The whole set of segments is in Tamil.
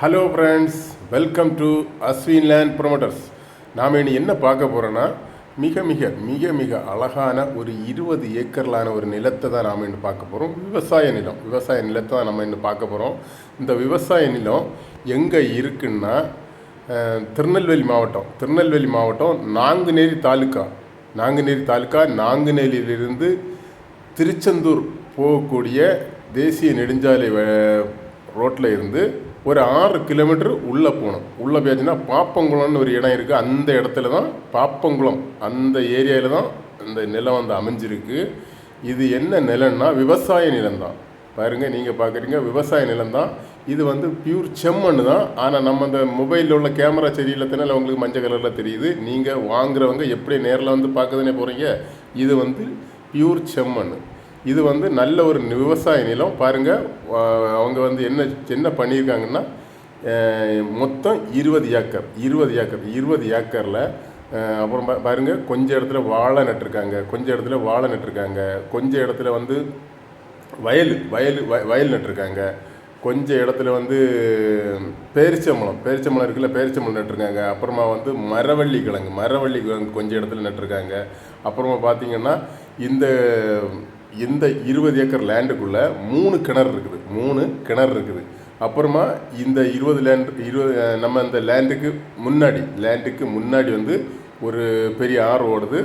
Hello friends welcome to Ashwin land promoters நாம் இனி என்ன பார்க்க போகிறோன்னா மிக மிக மிக மிக அழகான ஒரு இருபது ஏக்கர்லான ஒரு நிலத்தை தான் நாம் இன்று பார்க்க போகிறோம் விவசாய நிலம். விவசாய நிலத்தை தான் நம்ம இன்று பார்க்க போகிறோம் இந்த விவசாய நிலம் எங்கே இருக்குன்னா திருநெல்வேலி மாவட்டம். திருநெல்வேலி மாவட்டம் நாங்குநேரி தாலுக்கா. நாங்குநேரி தாலுக்கா நாங்குநேரியிலிருந்து திருச்செந்தூர் போகக்கூடிய தேசிய நெடுஞ்சாலை ரோட்டில் இருந்து ஒரு ஆறு கிலோமீட்டர் உள்ளே போகணும். உள்ளே போயாச்சுன்னா பாப்பங்குளம்னு ஒரு இடம் இருக்குது அந்த இடத்துல தான் பாப்பங்குளம். அந்த ஏரியாவில் தான் இந்த நிலம் வந்து அமைஞ்சிருக்கு. இது என்ன நிலம்னா விவசாய நிலம் தான் பாருங்கள் நீங்கள் பார்க்குறீங்க விவசாய நிலம்தான். இது வந்து பியூர் செம்மண் தான். ஆனால் நம்ம இந்த மொபைலில் உள்ள கேமரா சரியில்லாதனால உங்களுக்கு மஞ்சள் கலரில் தெரியுது. நீங்கள் வாங்குறவங்க எப்படி நேரில் வந்து பார்க்கதானே போகிறீங்க இது வந்து பியூர் செம்மண் இது வந்து நல்ல ஒரு விவசாய நிலம். பாருங்கள் அவங்க வந்து என்ன என்ன பண்ணியிருக்காங்கன்னா மொத்தம் இருபது ஏக்கர் இருபது ஏக்கர் இருபது ஏக்கரில் அப்புறம் பா- பாருங்க கொஞ்சம் இடத்துல வாழை நட்டிருக்காங்க கொஞ்சம் இடத்துல வாழை நட்டிருக்காங்க கொஞ்சம் இடத்துல வந்து வயல் வயல் வயல் நட்டிருக்காங்க கொஞ்சம் இடத்துல வந்து பேரிச்சம்பழம் பேரிச்சம்பழம் இருக்குல்ல பேரிச்சம்பழம் நட்டிருக்காங்க அப்புறமா வந்து மரவள்ளி கிழங்கு மரவள்ளி கிழங்கு கொஞ்சம் இடத்துல நட்டிருக்காங்க அப்புறமா பார்த்தீங்கன்னா இந்த இந்த இருபது ஏக்கர் லேண்டுக்குள்ளே மூணு கிணறு இருக்குது. மூணு கிணறு இருக்குது. அப்புறமா இந்த இருபது லேண்ட் இருபது நம்ம இந்த லேண்டுக்கு முன்னாடி லேண்டுக்கு முன்னாடி வந்து ஒரு பெரிய ஆறு ஓடுது.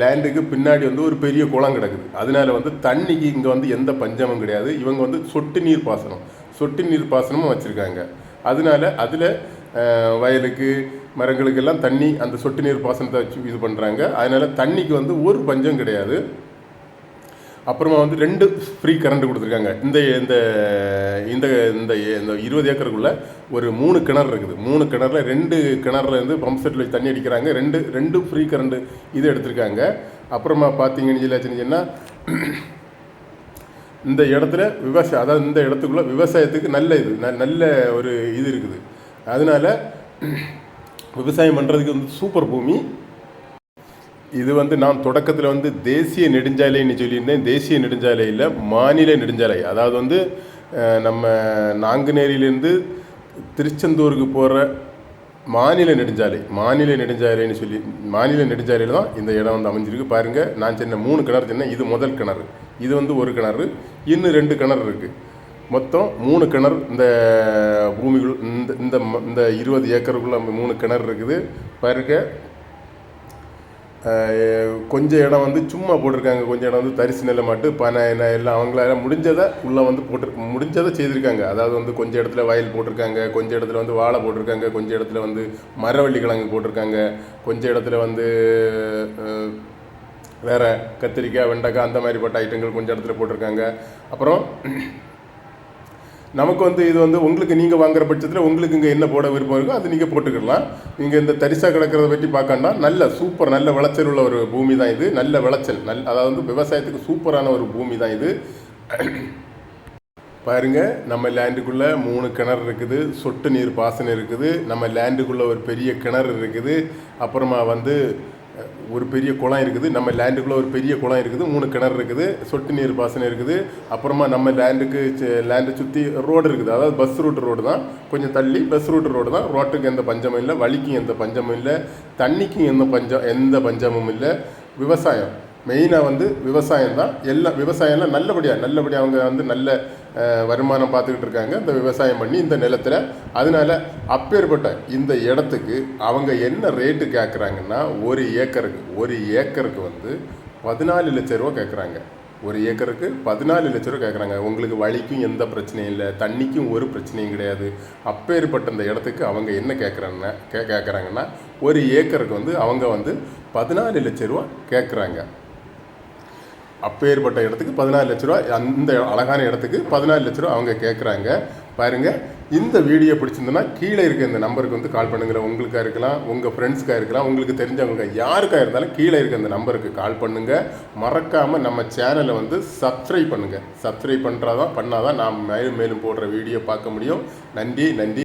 லேண்டுக்கு பின்னாடி வந்து ஒரு பெரிய குளம் கிடக்குது. அதனால வந்து தண்ணிக்கு இங்கே வந்து எந்த பஞ்சமும் கிடையாது. இவங்க வந்து சொட்டு நீர் பாசனம். சொட்டு நீர் பாசனமும் வச்சுருக்காங்க. அதனால அதில் வயலுக்கு மரங்களுக்கெல்லாம் தண்ணி அந்த சொட்டு நீர் பாசனத்தை வச்சு இது பண்ணுறாங்க அதனால தண்ணிக்கு வந்து ஒரு பஞ்சம் கிடையாது. அப்புறமா வந்து ரெண்டு ஃப்ரீ கரண்ட் கொடுத்துருக்காங்க. இந்த இந்த இந்த இந்த இந்த இருபது ஏக்கருக்குள்ளே ஒரு மூணு கிணறு இருக்குது. மூணு கிணறுல ரெண்டு கிணறுல இருந்து பம்ப் செட்டில் வச்சு தண்ணி அடிக்கிறாங்க. ரெண்டு ரெண்டு ஃப்ரீ கரண்ட் இது எடுத்திருக்காங்க. அப்புறமா பார்த்தீங்கன்னு சொல்லி இந்த இடத்துல விவசாயம் அதாவது இந்த இடத்துக்குள்ளே விவசாயத்துக்கு நல்ல இது ந- நல்ல ஒரு இது இருக்குது. அதனால விவசாயம் பண்ணுறதுக்கு வந்து சூப்பர் பூமி. இது வந்து நான் தொடக்கத்தில் வந்து தேசிய நெடுஞ்சாலைன்னு சொல்லியிருந்தேன். தேசிய நெடுஞ்சாலையில் மாநில நெடுஞ்சாலை. அதாவது வந்து நம்ம நாங்குநேரியிலேருந்து திருச்செந்தூருக்கு போகிற மாநில நெடுஞ்சாலை. மாநில நெடுஞ்சாலைன்னு சொல்லி மாநில நெடுஞ்சாலையில் தான் இந்த இடம் வந்து அமைஞ்சிருக்கு. பாருங்கள் நான் சின்ன மூணு கிணறு சின்ன இது முதல் கிணறு. இது வந்து ஒரு கிணறு. இன்னும் ரெண்டு கிணறு இருக்குது மொத்தம் மூணு கிணறு இந்த பூமிக்குள் இந்த இந்த ம- இந்த இருபது ஏக்கருக்குள்ள மூணு கிணறு இருக்குது. பாருங்க கொஞ்சம் இடம் வந்து சும்மா போட்டிருக்காங்க. கொஞ்சம் இடம் வந்து தரிசு நிலை மட்டும் பனை என்ன எல்லாம் அவங்களால முடிஞ்சதை உள்ளே வந்து போட்டு முடிஞ்சதை செய்திருக்காங்க. அதாவது வந்து கொஞ்சம் இடத்துல வயல் போட்டிருக்காங்க கொஞ்சம் இடத்துல வந்து வாழை போட்டிருக்காங்க கொஞ்சம் இடத்துல வந்து மரவள்ளி கிழங்கு போட்டிருக்காங்க கொஞ்சம் இடத்துல வந்து வேறு கத்திரிக்காய் வெண்டைக்காய் அந்த மாதிரிப்பட்ட ஐட்டங்கள் கொஞ்சம் இடத்துல போட்டிருக்காங்க. அப்புறம் நமக்கு வந்து இது வந்து உங்களுக்கு நீங்கள் வாங்குற பட்சத்தில் உங்களுக்கு இங்கே என்ன போட விருப்பம் இருக்கோ அது நீங்கள் போட்டுக்கிடலாம் நீங்கள் இந்த தரிசாக கிடக்கிறத பற்றி பார்க்கணும்னா நல்ல சூப்பர் நல்ல விளைச்சல் உள்ள ஒரு பூமி தான் இது. நல்ல விளைச்சல். நல் அதாவது வந்து விவசாயத்துக்கு சூப்பரான ஒரு பூமி தான் இது. பாருங்க நம்ம லேண்டுக்குள்ளே மூணு கிணறு இருக்குது. சொட்டு நீர் பாசனம் இருக்குது. நம்ம லேண்டுக்குள்ளே ஒரு பெரிய கிணறு இருக்குது. அப்புறமா வந்து ஒரு பெரிய குளம் இருக்குது நம்ம லேண்டுக்குள்ளே ஒரு பெரிய குளம் இருக்குது மூணு கிணறு இருக்குது சொட்டு நீர் பாசனம் இருக்குது. அப்புறமா நம்ம லேண்டுக்கு லேண்டை சுற்றி ரோடு இருக்குது. அதாவது பஸ் ரூட் ரோடு தான். கொஞ்சம் தள்ளி பஸ் ரூட் ரோடு தான். ரோட்டுக்கு எந்த பஞ்சமும் இல்லை வழிக்கும் எந்த பஞ்சமும் இல்லை தண்ணிக்கும் எந்த பஞ்சம் எந்த பஞ்சமும் இல்லை. விவசாயம். மெயினாக வந்து விவசாயம் தான். எல்லாம் விவசாயம்லாம் நல்லபடியாக நல்லபடியாக அவங்க வந்து நல்ல வருமானம் பார்த்துக்கிட்டு இருக்காங்க. இந்த விவசாயம் பண்ணி இந்த நிலத்தில். அதனால அப்பேற்பட்ட இந்த இடத்துக்கு அவங்க என்ன ரேட்டு கேட்குறாங்கன்னா ஒரு ஏக்கருக்கு ஒரு ஏக்கருக்கு வந்து பதினாலு லட்ச ரூபா கேட்குறாங்க ஒரு ஏக்கருக்கு பதினாலு லட்ச ரூபா கேட்குறாங்க உங்களுக்கு வழிக்கும் எந்த பிரச்சனையும் இல்லை தண்ணிக்கும் ஒரு பிரச்சனையும் கிடையாது. அப்பேற்பட்ட இந்த இடத்துக்கு அவங்க என்ன கேட்குறாங்கன்னா கே கேட்குறாங்கன்னா ஒரு ஏக்கருக்கு வந்து அவங்க வந்து பதினாலு லட்ச ரூபா கேட்குறாங்க அப்பேற்பட்ட இடத்துக்கு பதினாலு லட்ச ரூபா அந்த அழகான இடத்துக்கு பதினாலு லட்ச ரூபா அவங்க கேட்குறாங்க பாருங்க இந்த வீடியோ பிடிச்சிருந்ததுன்னா கீழே இருக்க இந்த நம்பருக்கு வந்து கால் பண்ணுங்கிற உங்களுக்காக இருக்கலாம் உங்கள் ஃப்ரெண்ட்ஸ்க்காக இருக்கலாம் உங்களுக்கு தெரிஞ்சவங்க யாருக்காக இருந்தாலும் கீழே இருக்க இந்த நம்பருக்கு கால் பண்ணுங்கள் மறக்காமல் நம்ம சேனலை வந்து சப்ஸ்கிரைப் பண்ணுங்கள் சப்ஸ்கிரைப் பண்ணுறாதான் பண்ணாதான் நாம் மேலும் மேலும் போடுற வீடியோ பார்க்க முடியும். நன்றி நன்றி.